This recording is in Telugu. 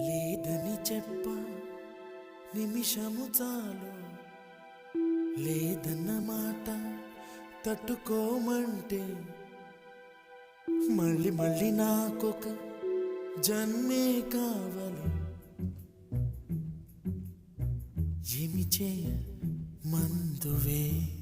లేదని చెప్ప నిమిషము చాలు. లేదన్న మాట తట్టుకోమంటే మళ్ళీ మళ్ళీ నాకొక జన్మే కావాలి. ఏమి చేయ మందువే?